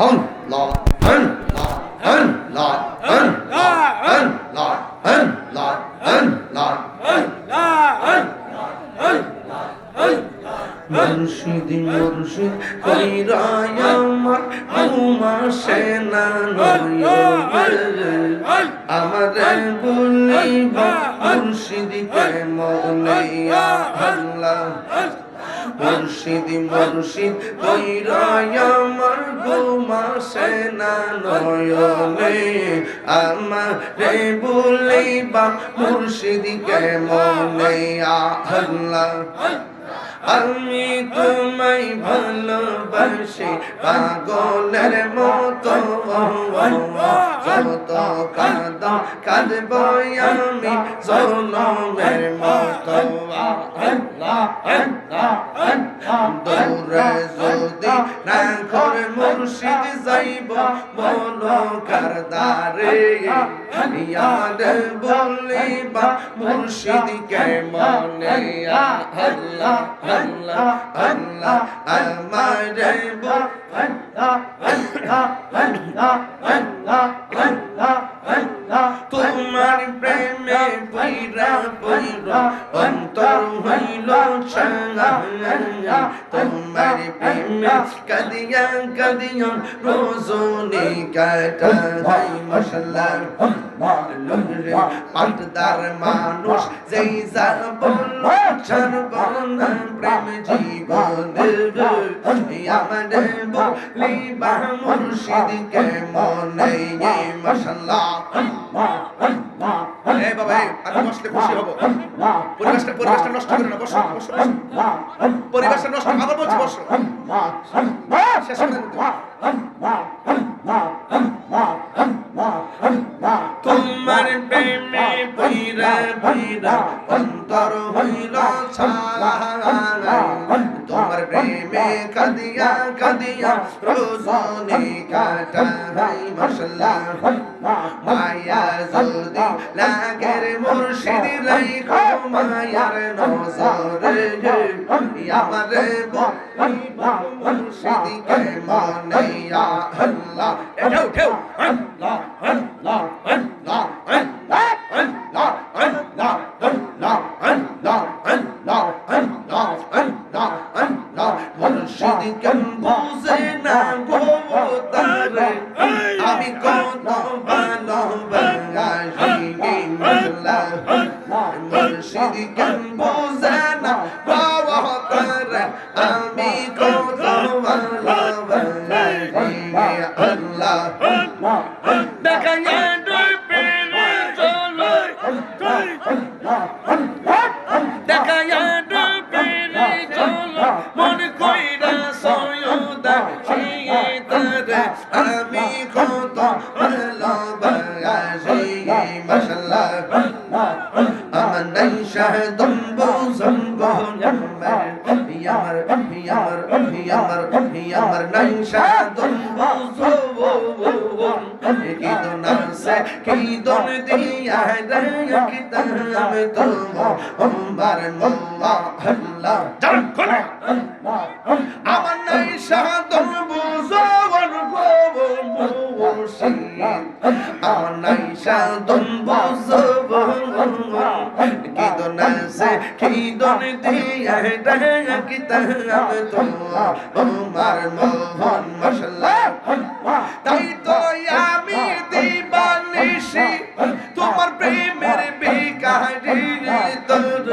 আল্লাহ আল্লাহ আল্লাহ আল্লাহ আল্লাহ আল্লাহ আল্লাহ মুর্শিদ মুর্শিদ কইরায় আমার ঘুমা সেনা আমার বলিবা মুর্শিদ কে মৌলাইয়া আল্লাহ মুর্শিদ মুর্শিদ তৈরায় আমার ঘুমাসে না নয়নে। আমার রে বলেই বা মুর্শিদ কেমন? আহ্লা আমি তোমায় ভালোবাসি, পাগলের মতো। যত কাঁদ, কাঁদব আমি জনমের মতো। দৌড়ে যদি রাখর মুর্শিদ যাইব বলো কারদারে। ইয়াদ বলিবা মুর্শিদ কে মনে আল্লাহ। আল্লাহ আল্লাহ আমার রাইবু আল্লাহ আল্লাহ আল্লাহ আল্লাহ আল্লাহ আল্লাহ তোমার প্রেমে পৈরা পৈরা অন্তর হইল ছাঙ্গা তোমার প্রেমে কাদিয়া কাদিয়া রোজনে কাটা ভাই মশলা পাটদার মানুষ, যেই যা বলল ছাড়ব না প্রেম জীবন আমার বলিবা মুর্শিদকে মনে এই বাবা বসলে খুশি হব পরিবেশটা পরিবেশটা নষ্ট করে না, বসো বসো। পরিবেশটা নষ্ট আবার বলছি বসো শেষ করে। তোমার প্রেমে পইরা পইরা অন্তর হইল তোমার প্রেমে কাদিয়া কাদিয়া রোজনে কাটা হাই মশলা। মায়া যদি লাগের মুর্শিদ রাইখো, মায়ার নজরে আমার মুর্শিদ কে মনে ইয়া আল্লাহ এঠাও ঠেও আল্লাহ আল্লাহ আল্লাহ আল্লাহ আল্লাহ আল্লাহ আল্লাহ আল্লাহ আল্লাহ আল্লাহ আল্লাহ আল্লাহ মুর্শিদ কেন বুঝে না গো আমার অভি আমার অভি আমার অভি আমার নাইশা দন আমার নাইশা দন বুজো বন তাই তো আমি দিবানিশি তোমার প্রেমের বিকারি তোর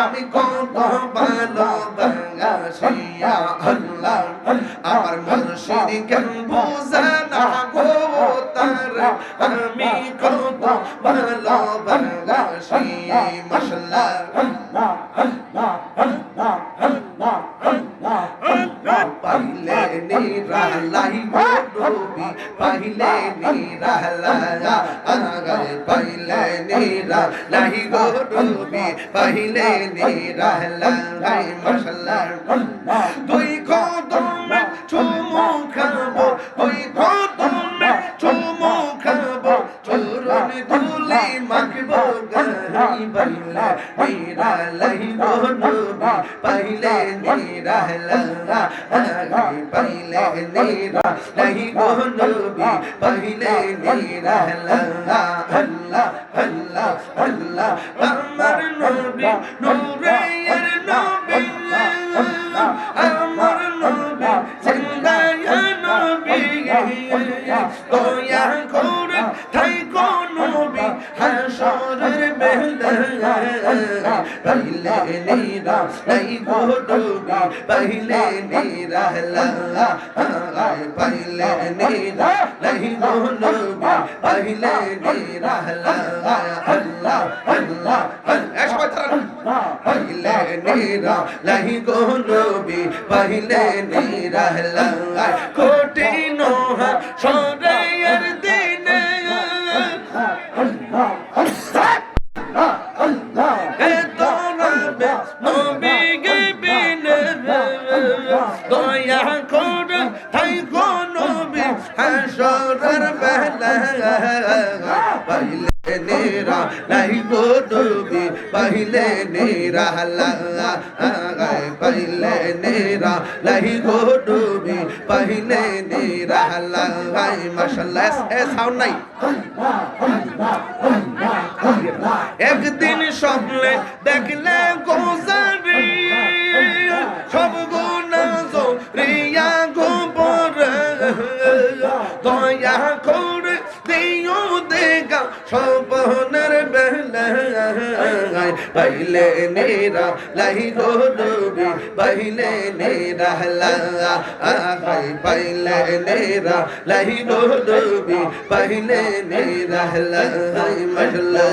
আমি কত ভালো বাঙাশিয়া আল্লাহ। আমার মুর্শিদ কেন বুঝে না গো তার। আমি কত ভালোবাসি মশলা। পাইলে নিরালাই ডুবি পাইলে নিরালা আগায় পাইলে নিরালাই গো ডুবি পাইলে নিরালাই মশলা। দুই কদমে চুমু খাব দুই কদমে চুমু খাব চুরন দুলি মাখবো গাই বাইলে নিরালাই গো নবী পাইলে নিরালা পাইলে নিরালাই গো নবী পাইলে নিরালা আল্লাহ আল্লাহ আল্লাহ আমার নবী নূরের নবী, আমার নবী জিন্দায় নবী, দয়া করে ঠাই কোন নবী হাসরের বেলা পাইলে নিরা নাই গো নবী পাইলে নিরা লা পাইলে নিরা নাই গো নবী পাইলে নিরা লা আল্লাহ আল্লাহ আল্লাহ সবাই তারা পাইলে নিরা নাই গো নবী পাইলে নিরা লা কোটি নোহা সরের দিনে নবী গিবিনে দয়া করে তাই গো নবী হাসরের বেলা পাইলে নেরা নাই গো নবী পাইলে নেরা লা পাইলে নেরা নাই গো নবী পাইলে নেরা লা মাশাআল্লাহ এ একদিন স্বপ্নে দেখলে গোজারি সব গুণা রিয়া গোবর দয়া করে দিও দেখা স্বপ্নের পাইলে নেরা লাই গো ডুবি পাইলে নেরা লা পাইলে নেরা লাই গো ডুবি পাইলে নেরা লাই মশলা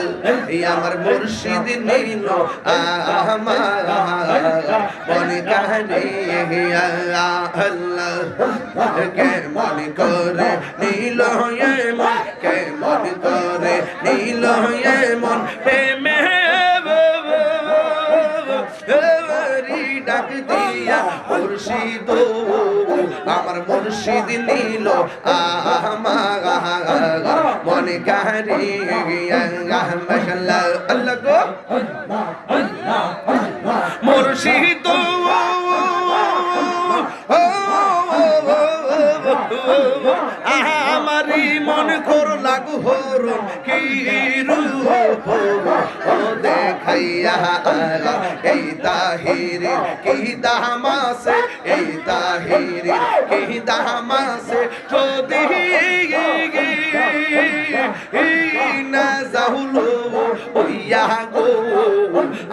আমার মুর্শিদ নীল আমার মনে কাহানি আল্লাহ কে মনে করে নীল কে মন প্রেমে দিয়া মুর্শিদ আমার মুর্শিদ নীল আমার মনে কাহারি আল্লাহ আল্লাহ গো। মুর্শিদ আমারি মন কর লাগু হরুন কি রূপ ও দেখাইয়া এই তাহিরি, কি দামাসে, এই তাহিরি, কি দামাসে, যদি না যাহুলো ওইয়া গো,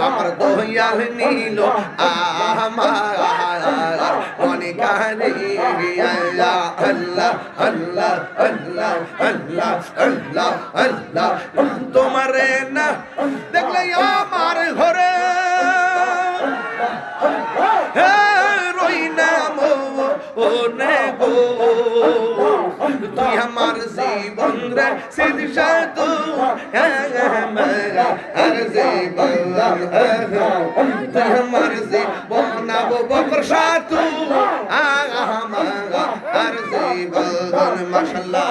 আমার দয়াল নীল, আমার কানে আল্লাহ আল্লাহ আল্লাহ আল্লাহ আল্লাহ আল্লাহ আল্লাহ। তোমারে না দেখলে আমার ঘরে। হে রই মো ও নে গো তুই আমার জীবন রে সিদ্ধ সাধু আর জীবন তুই আমার জীবন আবো বকর জীবন মাশাল্লাহ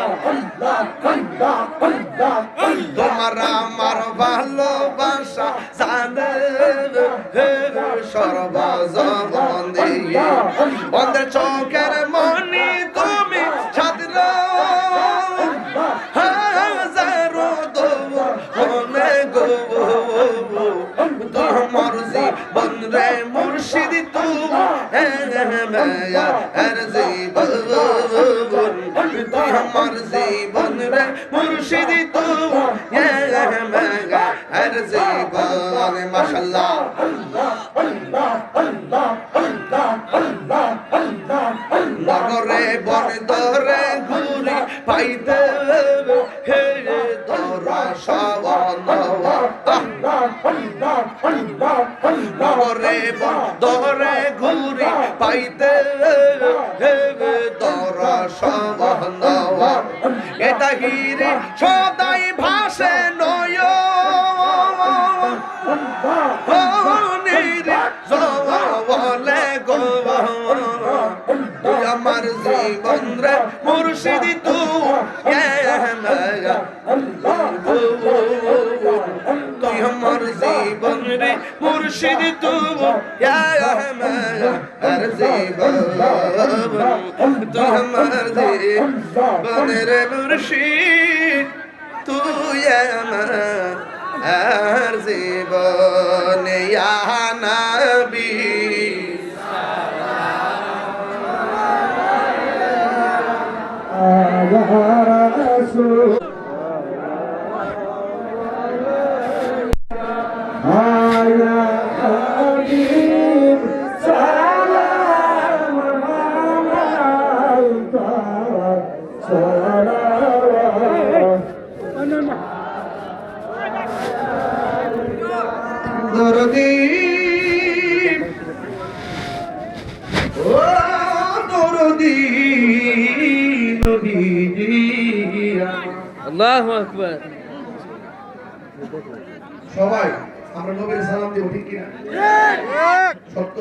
তোমার আমার দিয়ে অন্ধের চোখের মনি জীবন মুর্শিদি মুর্শিদ তু আর জীবন রে। মুর্শিদ তু আর জীবন মাশাল্লাহ। দরা সাবন এটা হিরে সদাই ভাসে নয় আমার জীবন রে মুর্শিদ তু তুই আমার জীবন রে মুর্শিদ তুমি या আমার আরজি বাবন তোমার জীবনের মুর্শিদ তুই আমার আকবার। সবাই, আমরা নবীর সালাম দিব, ঠিক কিনা? সত্য?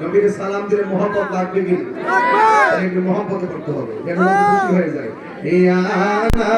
নবীর সালাম দিলে লাগবে কিনা করতে হবে, যেন খুশি হয়ে যায়। সালাম আলাইকা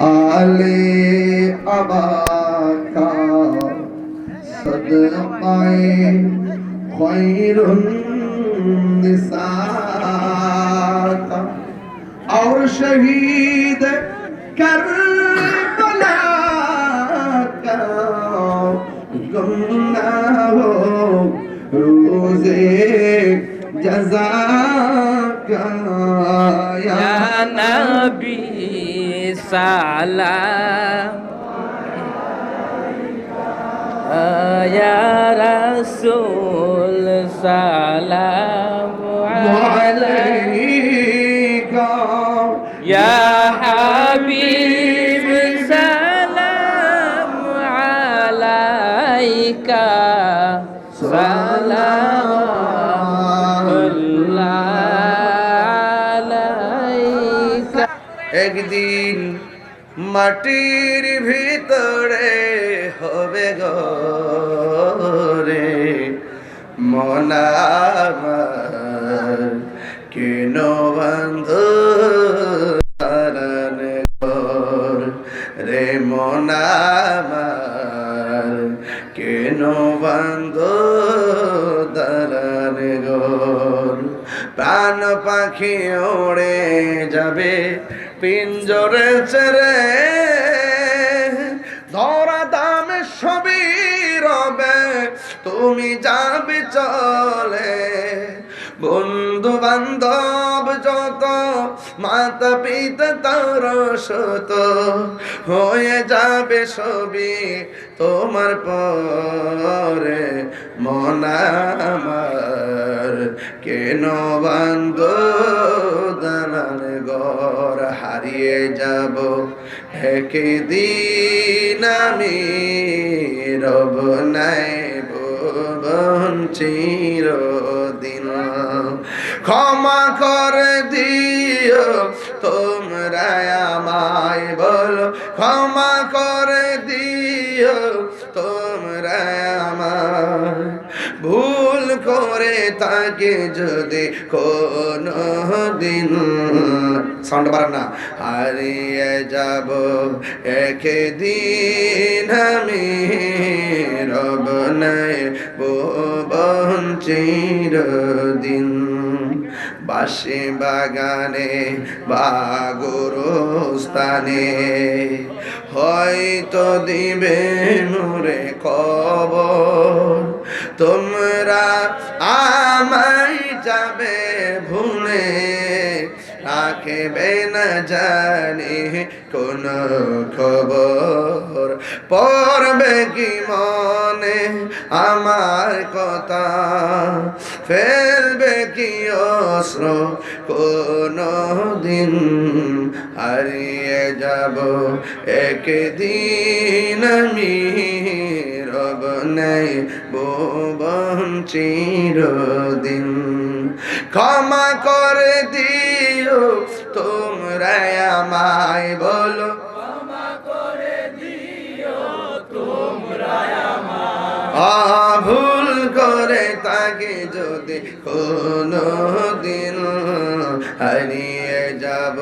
আলে আবাকা সদকায়ে খৈরুন নিসাকা। আর শহীদ করবলা কা গুমনা হো রোজে জাযা का या नबी সালাম ইয়া রাসূল সালাম আলাইকা عليك يا حبيب سلام عليك صلوات الله عليك একদিন মাটির ভিতরে হবে গরে মনামার কেন বন্ধ রে মনামার কেন বন্ধ দালান ঘর প্রাণ পাখি ওড়ে যাবে পিঞ্জরে বন্ধু বান্ধব যত, মাতা পিতা তার শত হয়ে যাবে সবই তোমার পরে। মনামার কেন বান্ধ? দালান ঘর হারিয়ে যাব। হেকে দিন আমি রব নাই। ক্ষমা করে দিও তোমরা আমায় বল। ক্ষমা করে দিও তোমরা আমায় ভুল করে তাকে যদি কোনো দিন সাউন্ড পারেন না। হারিয়ে যাব একদিন আমি রব নাই ভুবন চিরদিন। বাসি বাগানে বা গোরস্থানে হয়তো দিবে মুরে কব তোমরা আমায় যাবে ভুলে রাখবে না জানি কোন খবর। পড়বে কি মনে আমার কথা? ফেলবে কি অস্ত্র? কোন দিন হারিয়ে যাব। একদিন আমি নেই ভুবন চিরদিন। ক্ষমা করে দিও তোমরা আমায় বলো। ভুল করে তাকে যদি কোনো দিন হারিয়ে যাব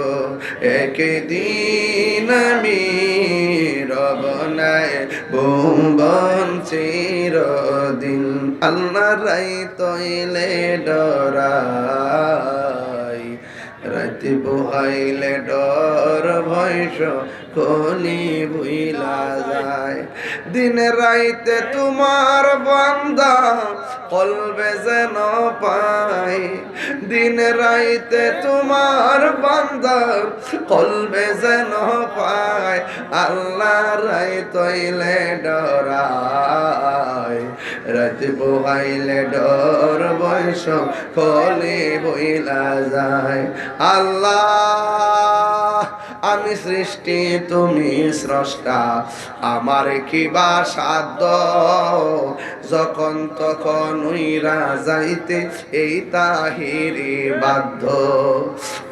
একদিন আমি। রব নাই ভুবন চিরদিন আল্লাহ রাই তৈলে ডরাই রাতে পোহাইলে ডর, ভয়স কলি ভুইলা যায়। দিন রাইতে তোমার বান্দা কলবে যেন পাই দিন রাইতে তোমার বান্দা কলবে যেন পায়। আল্লাহ রাই তৈলে ডরাই রাতে পোহাইলে ডর বয়স কলি বইলা যায়। আল্লাহ। আমি সৃষ্টি, তুমি স্রষ্টা। আমার কি বা সাধ্য? যখন তখন উইরা যাইতে এই তাহিরি বাধ্য।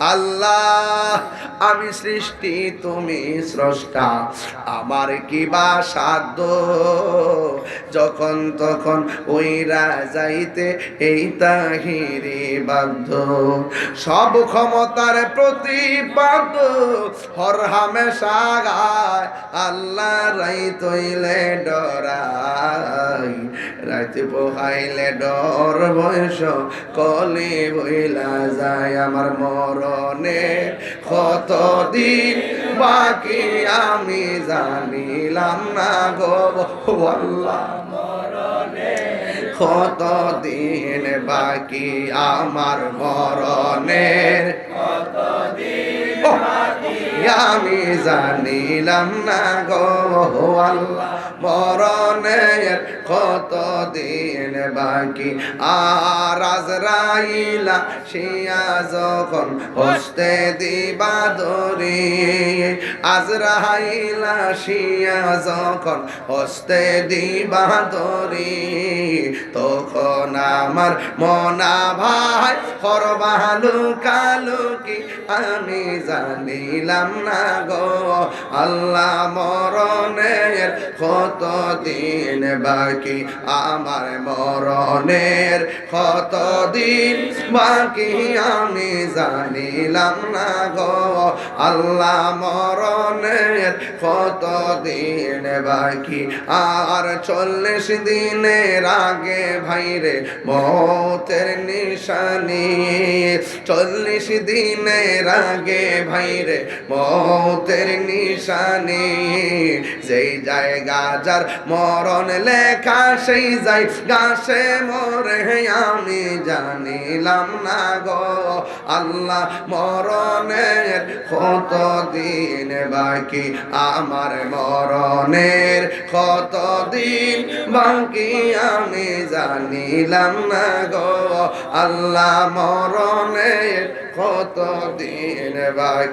আল্লাহ, আমি সৃষ্টি, তুমি স্রষ্টা। আমার কি বা সাধ্য? যখন তখন ওইরা যাইতে এই তাহিরি বাধ্য। সব ক্ষমতার প্রতিপাদ হর হামেশা গায় আল্লাহ রাই তৈলে ডরাই। রাইতে পোহাইলে ডর বয়স কলে বইলা যায় আমার মরণে। কত দিন বাকি আমি জানিলাম না গো আল্লাহ। কত দিন বাকি আমার মরণের ও, আমি জানিলাম না গো আল্লাহ, মরণের কত দিন বাকি। আর আজরাইলা শিয়া যখন হস্তে দিবা দরি আজরাইলা শিয়া যখন হস্তে দিবা দরি তখন আমার মনা ভাই করবালু কালু কি আমি জানিলাম না গো। আল্লাহ মরণের কত দিন বাকি, আমার মরণের কত দিন বাকি, আমি জানিলাম না গো। আল্লাহ মরণের কত দিন বাকি, আর চল্লিশ দিনের আগে ভাইরে মতের নিশানি। চল্লিশ দিনের আগে ভাইরে মতের নিশানি, যেই জায়গা যার মরণ লেখা, সেই যাই গাছে মরে, আমি জানিলাম না গো। আল্লাহ মরণের কত দিন বাকি, আমার মরণের কত দিন বাকি, আমি জানিলাম না গো। আল্লাহ মরণের কত দিন বাকি